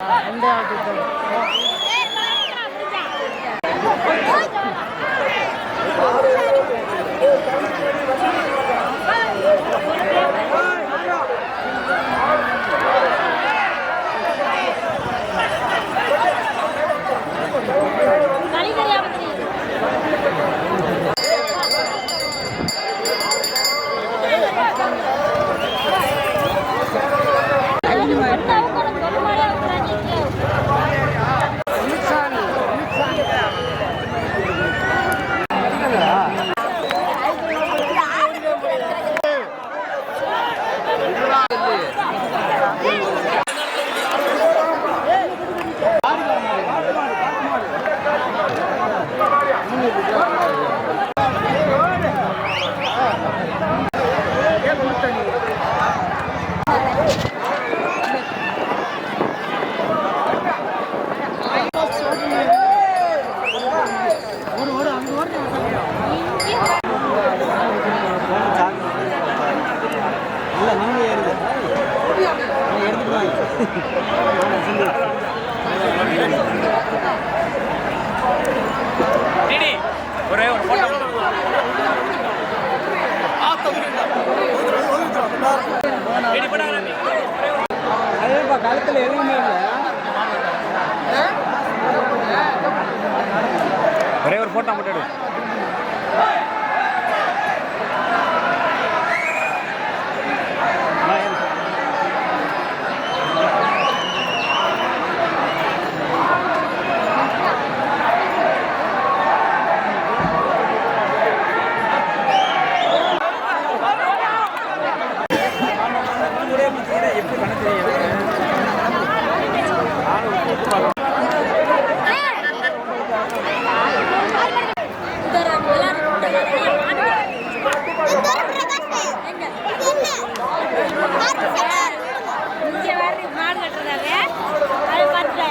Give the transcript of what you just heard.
아, 안 돼요, 그거. ஒரே ஒரு போட்டோ அதேப்பா கழுத்தில் எதுவுமே இல்லை. ஒரே ஒரு போட்டோ மட்டும் எடு.